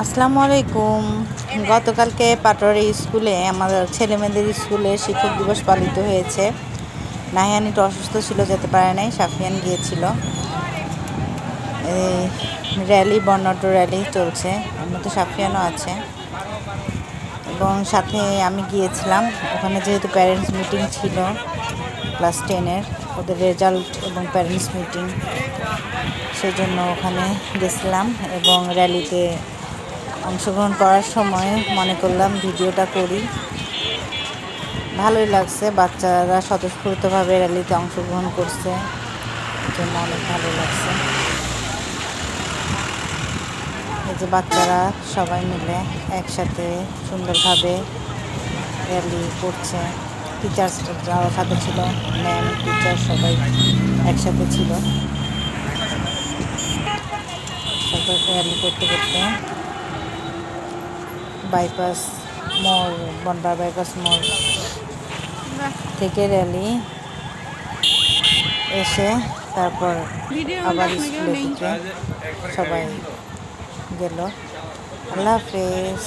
আসসালামু আলাইকুম। গতকালকে পাটোয়ারি স্কুলে আমাদের ছেলে মেয়েদের স্কুলে শিক্ষক দিবস পালিত হয়েছে। নাহিয়ান একটু অসুস্থ ছিল যেতে পারে নাই, সাফিয়ান গিয়েছিল। র্যালি, বর্ণাঢ্য র্যালি চলছে, এর মধ্যে সাফিয়ানও আছে। এবং সাথে আমি গিয়েছিলাম, ওখানে যেহেতু প্যারেন্টস মিটিং ছিল ক্লাস টেনের ওদের রেজাল্ট এবং প্যারেন্টস মিটিং সেই জন্য ওখানে গেছিলাম এবং র্যালিতে অংশগ্রহণ করার সময় মনে করলাম ভিডিওটা করি। ভালোই লাগছে, বাচ্চারা স্বতঃস্ফূর্তভাবে র্যালিতে অংশগ্রহণ করছে। জন্য অনেক ভালো লাগছে। এই যে বাচ্চারা সবাই মিলে একসাথে সুন্দরভাবে র্যালি করছে। টিচার্স যারা সাথে ছিল ম্যাম টিচার সবাই একসাথে ছিল। সবাই র্যালি করতে করতে বাইপাস মোড় বনপাড়া বাইপাস মোড় থেকে র্যালি এসে তারপর আবার স্কুলে থেকে সবাই গেল। আল্লাহ হাফেজ।